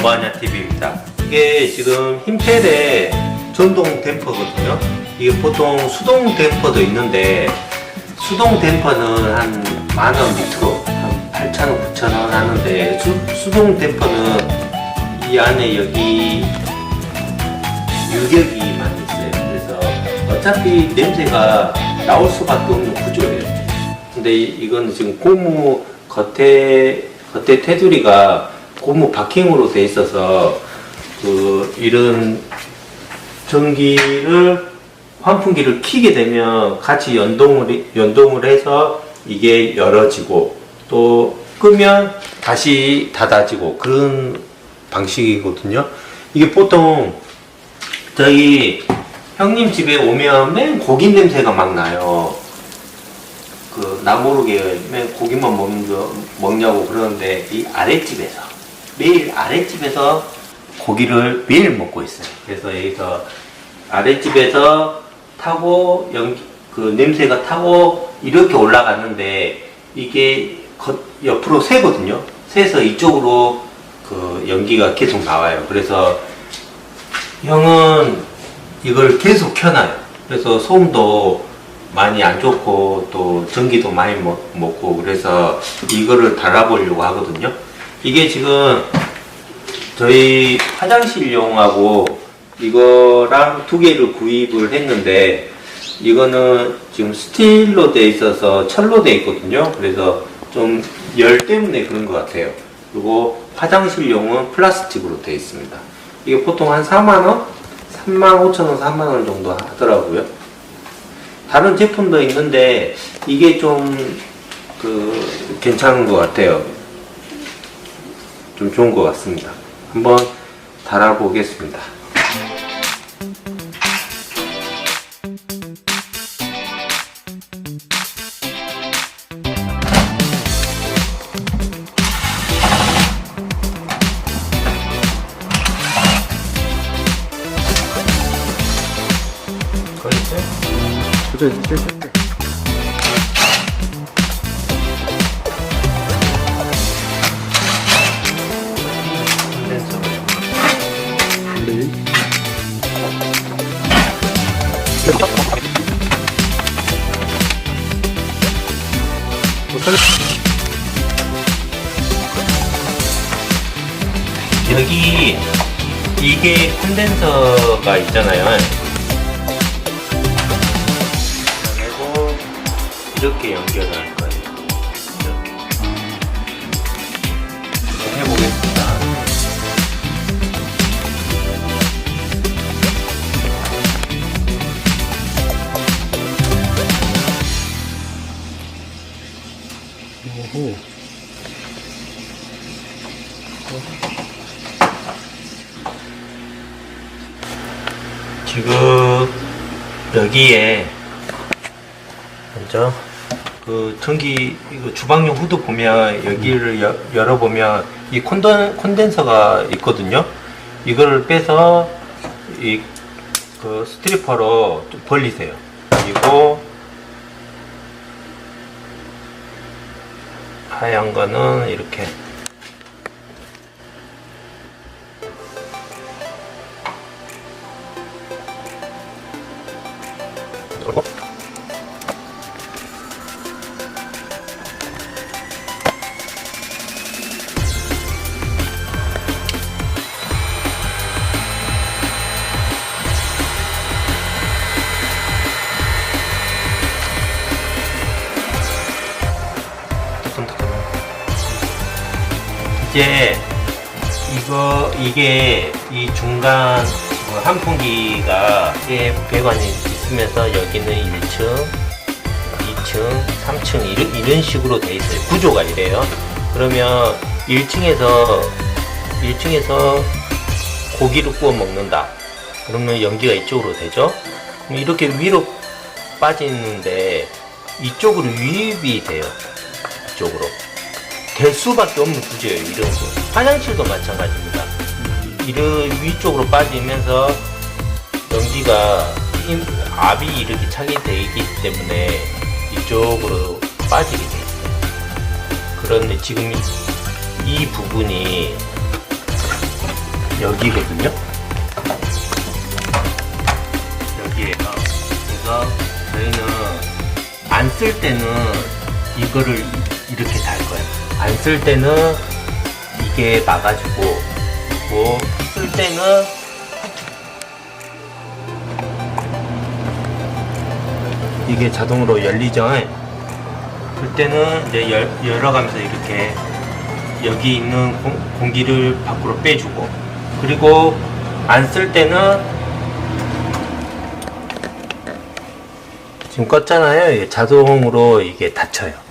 뭐하냐TV입니다. 이게 지금 힘펠의 전동 댐퍼거든요. 이게 보통 수동 댐퍼도 있는데 수동 댐퍼는 한 만원 밑으로 한 8,000원, 9,000원 하는데 수, 수동 댐퍼는 이 안에 여기 유격이 많이 있어요. 그래서 어차피 냄새가 나올 수밖에 없는 구조예요. 근데 이- 이건 지금 고무 겉에 겉에 테두리가 고무 바킹으로 돼 있어서 그 이런 전기를 환풍기를 키게 되면 같이 연동을 연동을 해서 이게 열어지고 또 끄면 다시 닫아지고 그런 방식이거든요. 이게 보통 저희 형님 집에 오면 맨 고기 냄새가 막 나요. 그, 나 모르게 맨 고기만 먹는 거, 먹냐고 그러는데, 이 아랫집에서, 매일 아랫집에서 고기를 매일 먹고 있어요. 그래서 여기서 아랫집에서 타고, 연기, 그 냄새가 타고 이렇게 올라갔는데, 이게 겉, 옆으로 새거든요. 새서 이쪽으로 그 연기가 계속 나와요. 그래서 형은 이걸 계속 켜놔요. 그래서 소음도 많이 안 좋고 또 전기도 많이 먹, 먹고 그래서 이거를 달아보려고 하거든요. 이게 지금 저희 화장실용하고 이거랑 두 개를 구입을 했는데 이거는 지금 스틸로 돼 있어서 철로 돼 있거든요. 그래서 좀 열 때문에 그런 것 같아요. 그리고 화장실용은 플라스틱으로 돼 있습니다. 이게 보통 한 4만원? 3만 5천원, 4만원 정도 하더라고요. 다른 제품도 있는데 이게 좀 그 괜찮은 것 같아요. 좀 좋은 것 같습니다. 한번 달아보겠습니다. 거의 있어요? 콘 여기 이게 콘덴서가 있잖아요. 그리고 이렇게 연결할 오호. 지금 여기에 먼저 그 전기 이거 주방용 후드 보면 여기를 여- 열어보면 이 콘덴 콘덴서가 있거든요. 이거를 빼서 이 그 스트리퍼로 좀 벌리세요. 그리고 하얀 거는 이렇게 이제 이거 이게 이 중간 그 환풍기가 이게 배관이 있으면서 여기는 1층, 2층, 3층 이런, 이런 식으로 돼 있어요. 구조가 이래요. 그러면 1층에서 1층에서 고기를 구워 먹는다. 그러면 연기가 이쪽으로 되죠. 이렇게 위로 빠지는데 이쪽으로 유입이 돼요. 이쪽으로. 될 수밖에 없는 구조예요, 이런 거. 화장실도 마찬가지입니다. 이런 위쪽으로 빠지면서 연기가 인- 압이 이렇게 차게 되기 때문에 이쪽으로 빠지게 돼 있어요. 그런데 지금 이, 이 부분이 여기거든요. 여기에요. 그래서 저희는 안 쓸 때는 이거를 이- 이렇게 달 거예요. 안 쓸 때는 이게 막아주고, 그리고 쓸 때는 이게 자동으로 열리죠. 그때는 이제 열, 열어가면서 이렇게 여기 있는 공, 공기를 밖으로 빼주고 그리고 안 쓸 때는 지금 껐잖아요. 자동으로 이게 닫혀요.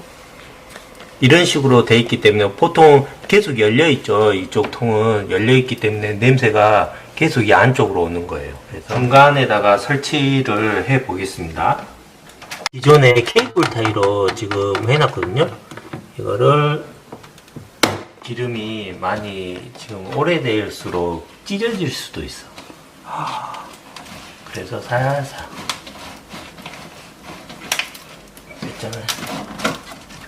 이런 식으로 돼 있기 때문에 보통 계속 열려 있죠. 이쪽 통은 열려 있기 때문에 냄새가 계속 이 안쪽으로 오는 거예요. 그래서 중간에다가 설치를 해 보겠습니다. 기존에 케이블 타이로 지금 해놨거든요. 이거를 기름이 많이 지금 오래될수록 찢어질 수도 있어. 아, 그래서 살살.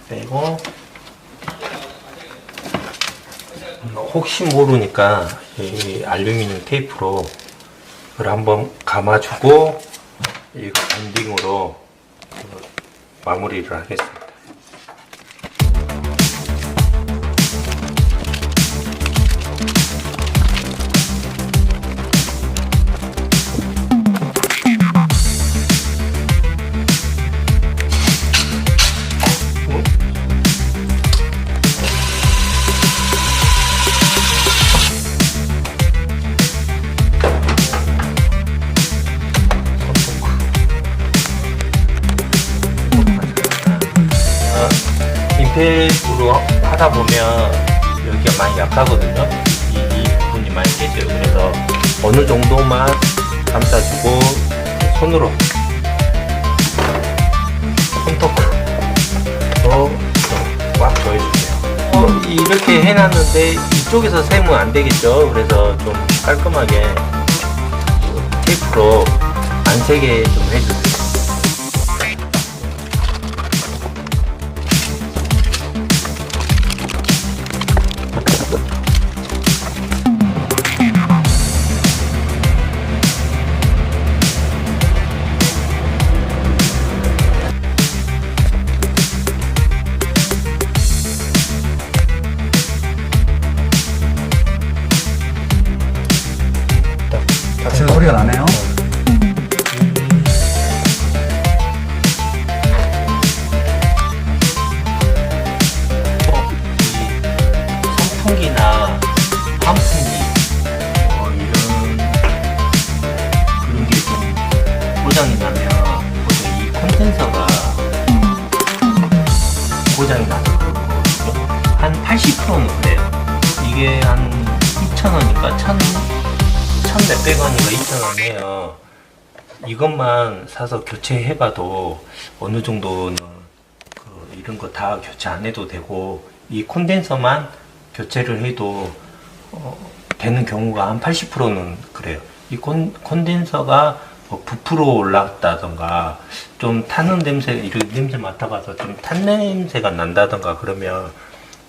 빼고 혹시 모르니까 이 알루미늄 테이프로 이걸 한번 감아주고 이 엔딩으로 마무리를 하겠습니다. 약하거든요. 이, 이 부분이 많이 깨져요. 그래서 어느 정도만 감싸주고 손으로 손톱으로 꽉 조여주세요. 어, 이렇게 해놨는데 이쪽에서 세면 안 되겠죠. 그래서 좀 깔끔하게 테이프로 안 세게 좀 해주세요. 1,000 몇백 원인가 2,000원이에요. 이것만 사서 교체해봐도 어느 정도는 그 이런 거 다 교체 안 해도 되고 이 콘덴서만 교체를 해도 어, 되는 경우가 한 80%는 그래요. 이 콘, 콘덴서가 뭐 부풀어 올랐다던가 좀 타는 냄새 이런 냄새 맡아봐서 좀 탄 냄새가 난다던가 그러면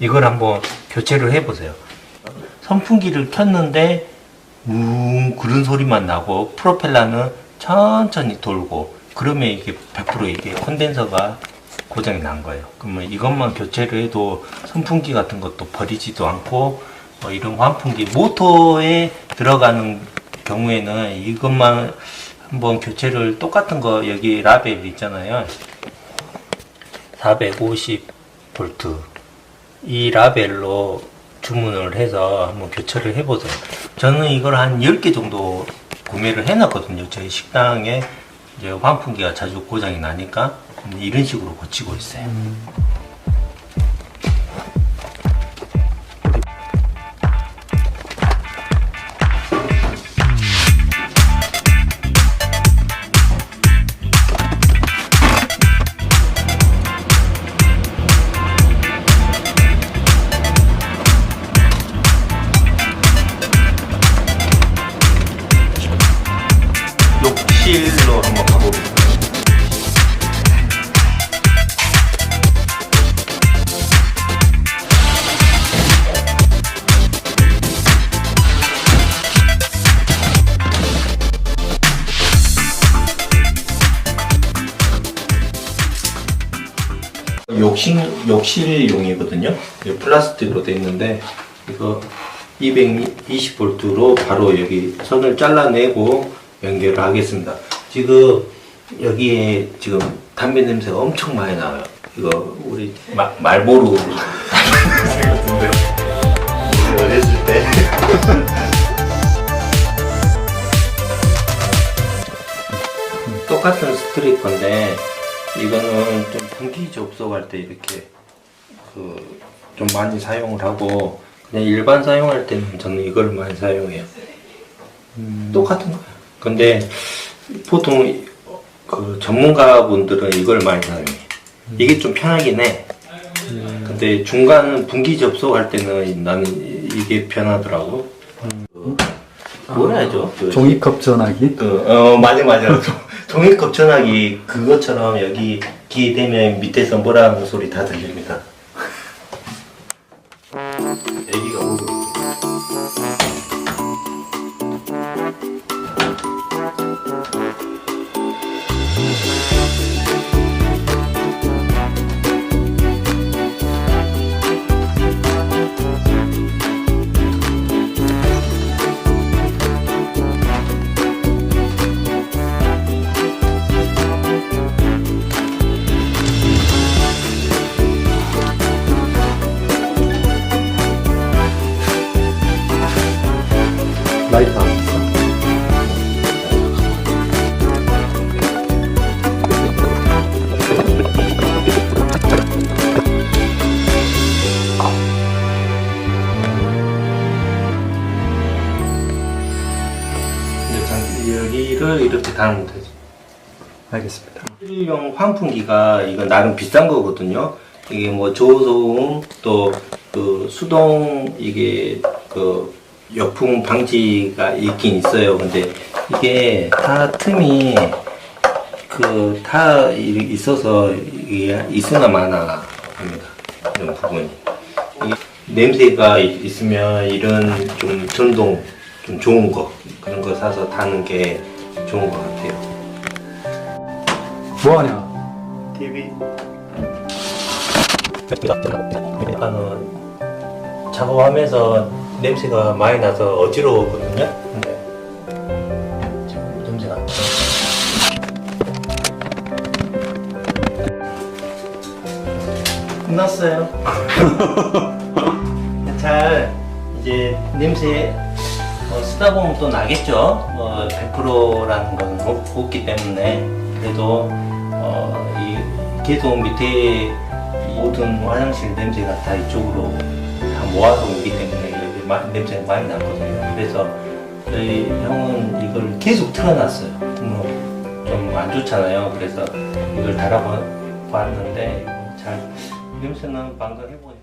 이걸 한번 교체를 해보세요. 선풍기를 켰는데 웅 그런 소리만 나고 프로펠러는 천천히 돌고 그러면 이게 100% 이게 콘덴서가 고장이 난 거예요. 그러면 이것만 교체를 해도 선풍기 같은 것도 버리지도 않고 어, 이런 환풍기 모터에 들어가는 경우에는 이것만 한번 교체를 똑같은 거 여기 라벨 있잖아요. 450 볼트 이 라벨로 주문을 해서 한번 교체를 해보세요. 저는 이걸 한 10개 정도 구매를 해놨거든요. 저희 식당에 이제 환풍기가 자주 고장이 나니까 이런 식으로 고치고 있어요. 욕실 욕실용이거든요. 이 플라스틱으로 돼 있는데 이거 220볼트로 바로 여기 선을 잘라내고 연결을 하겠습니다. 지금 여기에 지금 담배 냄새가 엄청 많이 나요. 이거 우리 마, 말보루 어렸을 때 똑같은 스트리퍼인데 이거는 좀 분기 접속할 때 이렇게 그 좀 많이 사용을 하고 그냥 일반 사용할 때는 저는 이걸 많이 사용해요. 똑같은 거예요. 근데 보통 그 전문가분들은 이걸 많이 사용해. 이게 좀 편하긴 해. 근데 중간 분기 접속할 때는 나는 이- 이게 편하더라고. 뭐라 하죠? 그 종이컵 전화기? 그, 어, 맞아, 맞아. 종- 종이컵 전화기 그것처럼 여기 귀에 대면 밑에서 뭐라는 소리 다 들립니다. 애기가 울고 있어요. 라이트 안참 여기를 이렇게 달면 되지. 알겠습니다. 일용 환풍기가 이거 나름 비싼 거거든요. 이게 뭐 저소음 또 그 수동 이게 그 역풍 방지가 있긴 있어요. 근데 이게 다 틈이 그 다 있어서 이게 있으나 마나 합니다. 이런 부분이. 냄새가 있- 있으면 이런 좀 전동 좀 좋은 거 그런 거 사서 타는 게 좋은 것 같아요. 뭐 하냐? TV 약간은 작업하면서 냄새가 많이 나서 어지러웠거든요. 지금 냄새가. 끝났어요. 잘 이제 냄새 어, 쓰다 보면 또 나겠죠. 어, 100%라는 건 없, 없기 때문에 그래도 어, 이 계속 밑에 이 모든 화장실 냄새가 다 이쪽으로 다 모아서 오기 때문에 냄새가 많이 나거든요. 그래서 저희 형은 이걸 계속 틀어놨어요. 좀안 좋잖아요. 그래서 이걸 달아봤는데 잘 냄새는 방금 해보니까